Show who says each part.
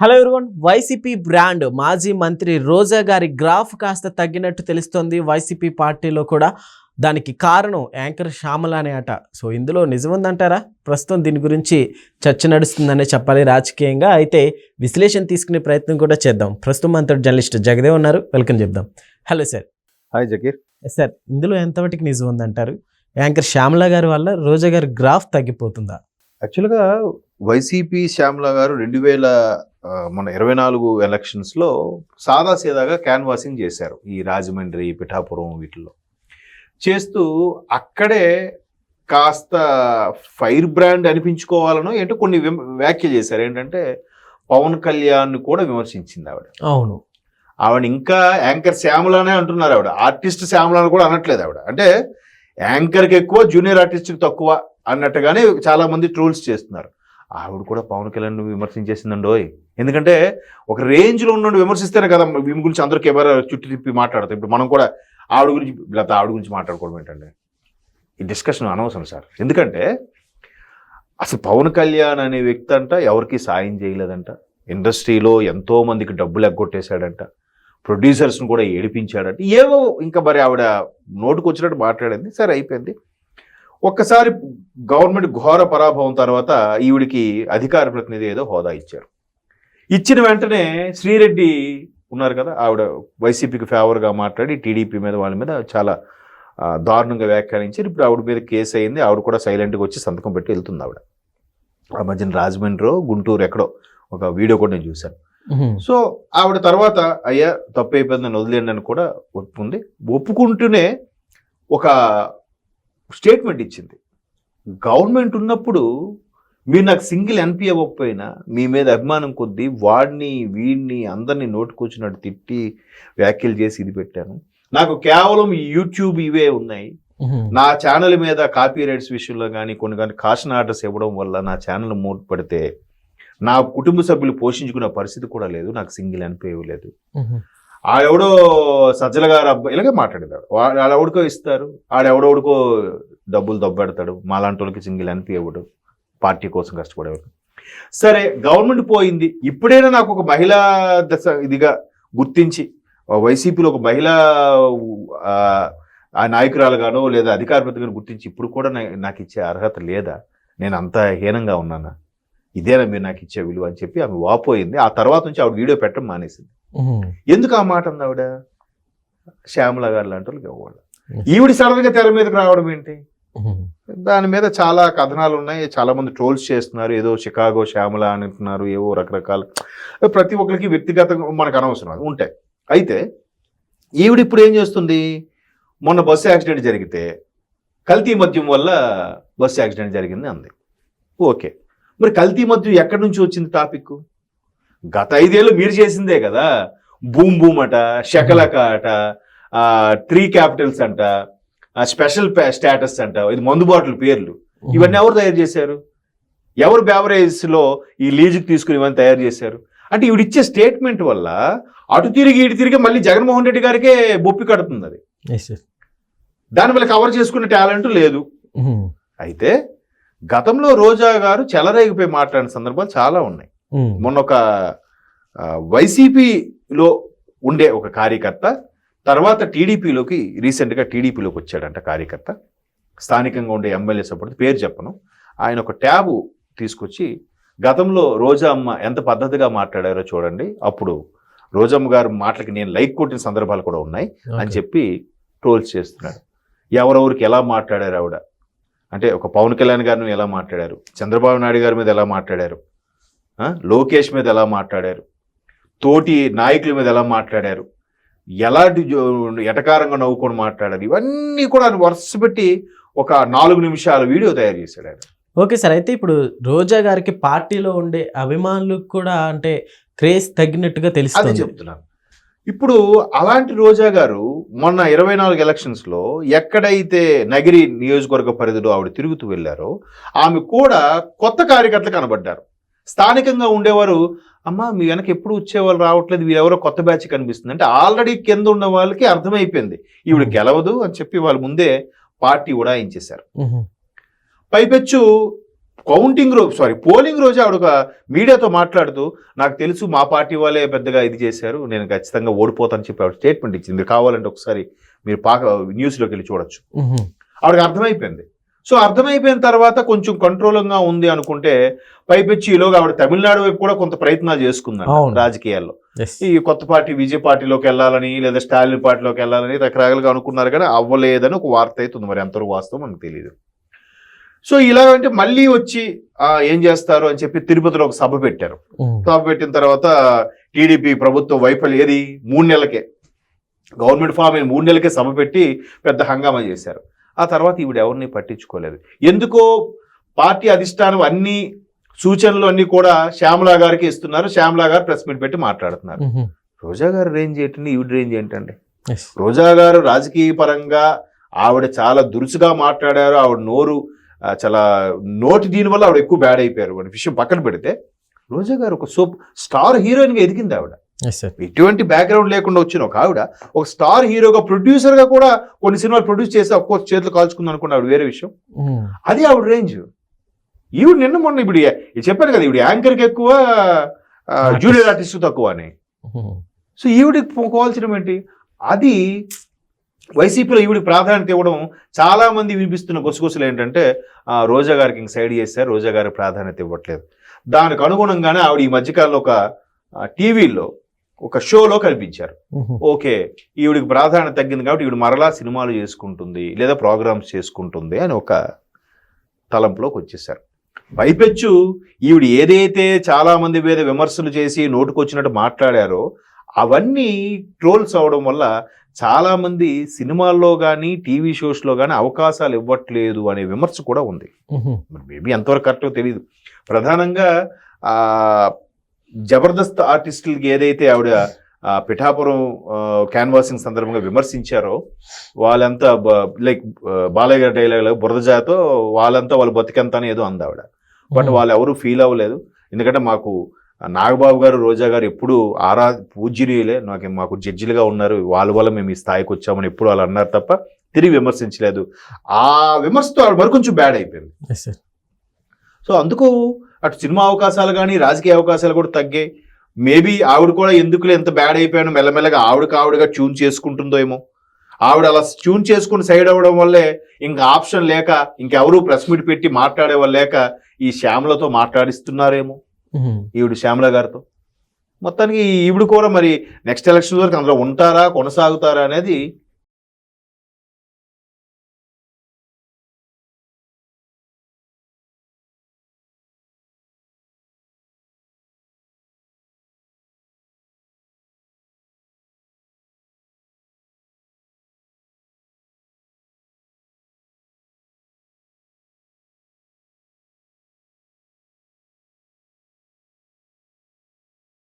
Speaker 1: Hello everyone YCP brand మాజీ మంత్రి రోజా గారి గ్రాఫ్ కాస్త తగ్గినట్టు తెలుస్తోంది వైసీపీ పార్టీలో కూడా. దానికి కారణం యాంకర్ శ్యామల అనే అట. సో ఇందులో నిజముందంటారా ప్రస్తుతం దీని గురించి చర్చ నడుస్తుందనే చెప్పాలి రాజకీయంగా. అయితే విశ్లేషణ తీసుకునే ప్రయత్నం కూడా చేద్దాం. ప్రస్తుతం మనతో జర్నలిస్ట్ జగదేవ్ ఉన్నారు. వెల్కమ్ చెప్దాం. Hello sir
Speaker 2: hi Zakir
Speaker 1: sir ఇందులో ఎంతవరకు నిజం ఉందంటారు? యాంకర్ శ్యామల గారి వల్ల రోజా గారి గ్రాఫ్ తగ్గిపోతుందా?
Speaker 2: యాక్చువల్గా వైసీపీ శ్యామల గారు రెండు వేల మన ఇరవై నాలుగు ఎలక్షన్స్లో సాదాసీదాగా క్యాన్వాసింగ్ చేశారు ఈ రాజమండ్రి పిఠాపురం వీటిల్లో. చేస్తూ అక్కడే కాస్త ఫైర్ బ్రాండ్ అనిపించుకోవాలనో ఏంటో కొన్ని వ్యాఖ్యలు చేశారు. ఏంటంటే పవన్ కళ్యాణ్ కూడా విమర్శించింది ఆవిడ.
Speaker 1: అవును.
Speaker 2: ఆవిడ ఇంకా యాంకర్ శ్యామలానే అంటున్నారు ఆవిడ. ఆర్టిస్ట్ శ్యామలని కూడా అనట్లేదు ఆవిడ. అంటే యాంకర్కి ఎక్కువ జూనియర్ ఆర్టిస్ట్కి తక్కువ అన్నట్టుగానే చాలా మంది ట్రోల్స్ చేస్తున్నారు. ఆవిడ కూడా పవన్ కళ్యాణ్ విమర్శించేసిందండోయ్. ఎందుకంటే ఒక రేంజ్లో ఉన్న విమర్శిస్తేనే కదా వీమి గురించి అందరూ కెమెరా చుట్టూ తిప్పి మాట్లాడతారు. ఇప్పుడు మనం కూడా ఆవిడ గురించి లేకపోతే ఆవిడ గురించి మాట్లాడుకోవడం ఏంటండి? ఈ డిస్కషన్ అనవసరం సార్. ఎందుకంటే అసలు పవన్ కళ్యాణ్ అనే వ్యక్తి అంట ఎవరికి సాయం చేయలేదంట. ఇండస్ట్రీలో ఎంతో మందికి డబ్బులు ఎగ్గొట్టేశాడంట ప్రొడ్యూసర్స్ని కూడా ఏడిపించాడంట. ఏవో ఇంకా మరి ఆవిడ నోటుకు వచ్చినట్టు మాట్లాడింది. సరే అయిపోయింది. ఒక్కసారి గవర్నమెంట్ ఘోర పరాభవం తర్వాత ఈవిడికి అధికార ప్రతినిధి ఏదో హోదా ఇచ్చారు. ఇచ్చిన వెంటనే శ్రీరెడ్డి ఉన్నారు కదా ఆవిడ వైసీపీకి ఫేవర్గా మాట్లాడి టీడీపీ మీద వాళ్ళ మీద చాలా దారుణంగా వ్యాఖ్యానించారు. ఇప్పుడు ఆవిడ మీద కేసు అయింది ఆవిడ కూడా సైలెంట్గా వచ్చి సంతకం పెట్టి వెళ్తుంది ఆవిడ. ఆ మధ్యన రాజమండ్రి గుంటూరు ఎక్కడో ఒక వీడియో కూడా నేను చూశాను. సో ఆవిడ తర్వాత అయ్యా తప్పు అయిపోయిందని వదిలేండి అని కూడా ఒప్పుకుంది. ఒప్పుకుంటూనే ఒక స్టేట్మెంట్ ఇచ్చింది. గవర్నమెంట్ ఉన్నప్పుడు మీరు నాకు సింగిల్ ఎన్పి ఇవ్వకపోయినా మీ మీద అభిమానం కొద్దీ వాడిని వీడిని అందరినీ నోటుకొచ్చినట్టు తిట్టి వ్యాఖ్యలు చేసి ఇది పెట్టాను. నాకు కేవలం ఈ యూట్యూబ్ ఇవే ఉన్నాయి. నా ఛానల్ మీద కాపీ రైట్స్ విషయంలో కానీ కొన్ని కానీ కాషన్ ఆర్డర్స్ ఇవ్వడం వల్ల నా ఛానల్ మూటపడితే నా కుటుంబ సభ్యులు పోషించుకునే పరిస్థితి కూడా లేదు. నాకు సింగిల్ ఎన్పి ఇవ్వలేదు. ఆడెవడో సజ్జల గారు అబ్బాయి ఇలాగే మాట్లాడేదాడు ఆడెవడికో ఇస్తారు ఆడెవడెవడికో డబ్బులు దొబ్బెడతాడు మాలాంటి వాళ్ళకి సింగిల్ ఎన్పి పార్టీ కోసం కష్టపడేవాడు సరే గవర్నమెంట్ పోయింది. ఇప్పుడైనా నాకు ఒక మహిళా దశ ఇదిగా గుర్తించి వైసీపీలో ఒక మహిళా ఆ, నాయకురాలుగానో లేదా అధికార గుర్తించి ఇప్పుడు కూడా నాకు ఇచ్చే అర్హత లేదా? నేను అంత హీనంగా ఉన్నానా? ఇదేనా మీరు నాకు ఇచ్చే విలువ అని చెప్పి ఆమె వాపోయింది. ఆ తర్వాత నుంచి ఆవిడ వీడియో పెట్టడం మానేసింది. ఎందుకు ఆ మాట అంది ఆవిడ? శ్యామల గారు లాంటి వాళ్ళకి ఇవ్వకూడదు ఈవిడ సడన్గా తెర మీదకి రావడం ఏంటి? దాని మీద చాలా కథనాలు ఉన్నాయి. చాలా మంది ట్రోల్స్ చేస్తున్నారు. ఏదో షికాగో శ్యామల అని అంటున్నారు. ఏవో రకరకాల ప్రతి ఒక్కరికి వ్యక్తిగతంగా మనకు అనవసరం ఉంటాయి. అయితే ఈవిడ ఇప్పుడు ఏం చేస్తుంది? మొన్న బస్సు యాక్సిడెంట్ జరిగితే కల్తీ మద్యం వల్ల బస్సు యాక్సిడెంట్ జరిగింది అంది. ఓకే. మరి కల్తీ మద్యం ఎక్కడి నుంచి వచ్చింది టాపిక్ గత ఐదేళ్ళు మీరు చేసిందే కదా. బూమ్ బూమ్ అట శకలక అట త్రీ క్యాపిటల్స్ అంట స్పెషల్ స్టేటస్ అంట ఇది మందు బాటిల్ పేర్లు. ఇవన్నీ ఎవరు తయారు చేశారు? ఎవరు బేవరేజ్లో ఈ లీజుకి తీసుకుని ఇవన్నీ తయారు చేశారు? అంటే ఈవిడ ఇచ్చే స్టేట్మెంట్ వల్ల అటు తిరిగి ఇటు తిరిగి మళ్ళీ జగన్మోహన్ రెడ్డి గారికే బొప్పి కడుతుంది అది. దానివల్ల కవర్ చేసుకునే టాలెంట్ లేదు. అయితే గతంలో రోజా గారు చెలరేగిపోయి మాట్లాడిన సందర్భాలు చాలా ఉన్నాయి. మొన్న ఒక వైసీపీలో ఉండే ఒక కార్యకర్త తర్వాత టీడీపీలోకి రీసెంట్గా టీడీపీలోకి వచ్చాడంట కార్యకర్త. స్థానికంగా ఉండే ఎమ్మెల్యే సపోర్ట్ పేరు చెప్పను. ఆయన ఒక ట్యాబు తీసుకొచ్చి గతంలో రోజా అమ్మ ఎంత పద్ధతిగా మాట్లాడారో చూడండి. అప్పుడు రోజమ్మ గారు మాటలకి నేను లైక్ కొట్టిన సందర్భాలు కూడా ఉన్నాయి అని చెప్పి ట్రోల్స్ చేస్తున్నాడు. ఎవరెవరికి ఎలా మాట్లాడారు ఆవిడ? అంటే ఒక పవన్ కళ్యాణ్ గారిని ఎలా మాట్లాడారు? చంద్రబాబు నాయుడు గారి మీద ఎలా మాట్లాడారు? లోకేష్ మీద ఎలా మాట్లాడారు? తోటి నాయకుల మీద ఎలా మాట్లాడారు? ఎలాంటి ఎటకారంగా నవ్వుకొని మాట్లాడారు? ఇవన్నీ కూడా ఆయన వరుస పెట్టి ఒక నాలుగు నిమిషాల వీడియో తయారు చేశాడు ఆయన.
Speaker 1: ఓకే సార్ అయితే ఇప్పుడు రోజా గారికి పార్టీలో ఉండే అభిమానులకు కూడా అంటే క్రేజ్ తగ్గినట్టుగా
Speaker 2: అదే
Speaker 1: తెలుస్తుంది.
Speaker 2: చెప్తున్నాను. ఇప్పుడు అలాంటి రోజా గారు మొన్న ఇరవై నాలుగు ఎలక్షన్స్లో ఎక్కడైతే నగిరి నియోజకవర్గ పరిధిలో ఆవిడ తిరుగుతూ వెళ్ళారో ఆమె కూడా కొత్త కార్యకర్తలు కనబడ్డారు. స్థానికంగా ఉండేవారు అమ్మా మీ వెనక ఎప్పుడు వచ్చేవాళ్ళు రావట్లేదు వీరెవరో కొత్త బ్యాచ్ కనిపిస్తుంది. అంటే ఆల్రెడీ కింద ఉన్న వాళ్ళకి అర్థమైపోయింది. ఈవిడ గెలవదు అని చెప్పి వాళ్ళు ముందే పార్టీ ఉడాయించేశారు. పైపెచ్చు కౌంటింగ్ రోజు సారీ పోలింగ్ రోజు ఆవిడ ఒక మీడియాతో మాట్లాడుతూ నాకు తెలుసు మా పార్టీ వాళ్ళే పెద్దగా ఇది చేశారు నేను ఖచ్చితంగా ఓడిపోతానని చెప్పి ఆవిడ స్టేట్మెంట్ ఇచ్చింది. మీరు కావాలంటే ఒకసారి మీరు పాక న్యూస్లోకి వెళ్ళి చూడొచ్చు. ఆవిడకి అర్థమైపోయింది. సో అర్థమైపోయిన తర్వాత కొంచెం కంట్రోలింగ్గా ఉంది అనుకుంటే పైపెచ్చి ఈలోగా ఆవిడ తమిళనాడు వైపు కూడా కొంత ప్రయత్నాలు
Speaker 1: అవును.
Speaker 2: రాజకీయాల్లో. ఈ కొత్త పార్టీ విజయ్ పార్టీలోకి వెళ్ళాలని లేదా స్టాలిన్ పార్టీలోకి వెళ్ళాలని రకరకాలుగా అనుకున్నారు కానీ అవ్వలేదని ఒక వార్త అవుతుంది మరి ఎంతవరకు వాస్తవం మనకు తెలియదు సో ఇలాగంటే మళ్ళీ వచ్చి ఏం చేస్తారు? అని చెప్పి తిరుపతిలో ఒక సభ పెట్టారు. సభ పెట్టిన తర్వాత టీడీపీ ప్రభుత్వ వైఫల్యం ఏది? మూడు నెలలకే. గవర్నమెంట్ ఫామ్ మూడు నెలలకే సభ పెట్టి పెద్ద హంగామా చేశారు. ఆ తర్వాత ఈవిడ ఎవరిని పట్టించుకోలేదు. ఎందుకో పార్టీ అధిష్టానం అన్ని సూచనలు అన్ని కూడా శ్యామలా గారికి ఇస్తున్నారు. శ్యామలా గారు ప్రెస్ మీట్ పెట్టి మాట్లాడుతున్నారు. రోజా గారు రేంజ్ ఏంటండి? ఈవిడ రేంజ్ ఏంటండి. రోజా గారు రాజకీయ పరంగా ఆవిడ చాలా దురుసుగా మాట్లాడారు. ఆవిడ నోరు చాలా నోటి దీని వల్ల ఆవిడ ఎక్కువ బ్యాడ్ అయిపోయారు. అనే విషయం పక్కన పెడితే రోజా గారు ఒక సూప్ స్టార్ హీరోయిన్గా ఎదిగింది ఆవిడ. ఎటువంటి బ్యాక్గ్రౌండ్ లేకుండా వచ్చిన ఒక ఆవిడ ఒక స్టార్ హీరోగా ప్రొడ్యూసర్గా కూడా కొన్ని సినిమాలు ప్రొడ్యూస్ చేసి కోర్స్ చేతులు కాల్చుకుంది అనుకున్న ఆవిడ వేరే విషయం.
Speaker 1: ఉహు.
Speaker 2: అది ఆవిడ రేంజ్ ఈవిడ నిన్న మొన్న ఇప్పుడు చెప్పాను కదా ఈవిడ యాంకర్కి ఎక్కువ జూనియర్ ఆర్టిస్ట్ తక్కువ అని.
Speaker 1: ఉహు.
Speaker 2: సో ఈవిడికి పోవాల్సిన ఏంటి? అది వైసీపీలో ఈవిడికి ప్రాధాన్యత ఇవ్వడం చాలా మంది వినిపిస్తున్న గుసగుసలు ఏంటంటే ఆ, రోజా గారికి ఇంక సైడ్ చేశారు రోజా గారికి ప్రాధాన్యత ఇవ్వట్లేదు. దానికి అనుగుణంగానే ఆవిడ ఈ మధ్యకాలంలో ఒక టీవీలో ఒక షోలో కనిపించారు. ఓకే ఈవిడికి ప్రాధాన్యత తగ్గింది కాబట్టి ఈవిడ మరలా సినిమాలు చేసుకుంటుంది లేదా ప్రోగ్రామ్స్ చేసుకుంటుంది అని ఒక తలంపులోకి వచ్చేసారు పైపెచ్చు ఈవిడ ఏదైతే చాలా మంది విమర్శలు చేసి నోటుకొచ్చినట్టు మాట్లాడారో అవన్నీ ట్రోల్స్ అవడం వల్ల చాలా మంది సినిమాల్లో కానీ టీవీ షోస్లో కానీ అవకాశాలు ఇవ్వట్లేదు అనే విమర్శ కూడా ఉంది. మేబీ ఎంతవరకు కరెక్టో తెలియదు ప్రధానంగా జబర్దస్త్ ఆర్టిస్టులకి ఏదైతే ఆవిడ పిఠాపురం క్యాన్వాసింగ్ సందర్భంగా విమర్శించారో వాళ్ళంతా లైక్ బాలయ్య గారి డైలాగ్ బురదజాతో వాళ్ళంతా వాళ్ళు బతికెంత అని ఏదో అంది ఆవిడ. బట్ వాళ్ళు ఎవరు ఫీల్ అవ్వలేదు. ఎందుకంటే మాకు నాగబాబు గారు రోజా గారు ఎప్పుడు ఆరా పూజ్యనీయులే. నాకు మాకు జడ్జిలుగా ఉన్నారు. వాళ్ళ వల్ల మేము ఈ స్థాయికి వచ్చామని ఎప్పుడు వాళ్ళు అన్నారు తప్ప తిరిగి విమర్శించలేదు. ఆ విమర్శతో ఆవిడ మరి కొంచెం బ్యాడ్ అయిపోయింది. సో అందుకు అటు సినిమా అవకాశాలు కానీ రాజకీయ అవకాశాలు కూడా తగ్గాయి మేబీ ఆవిడ కూడా ఎందుకులే ఎంత బ్యాడ్ అయిపోయాను మెల్లమెల్లగా ఆవిడకి ఆవిడగా ట్యూన్ చేసుకుంటుందో ఏమో. ఆవిడ అలా ట్యూన్ చేసుకుని సైడ్ అవ్వడం వల్లే ఇంకా ఆప్షన్ లేక ఇంకెవరూ ప్రెస్ మీట్ పెట్టి మాట్లాడే వాళ్ళు లేక ఈ శ్యామలతో మాట్లాడిస్తున్నారేమో. ఈవిడ శ్యామల గారితో. మొత్తానికి ఈవిడ కూడా మరి నెక్స్ట్ ఎలక్షన్ వరకు అందులో ఉంటారా కొనసాగుతారా అనేది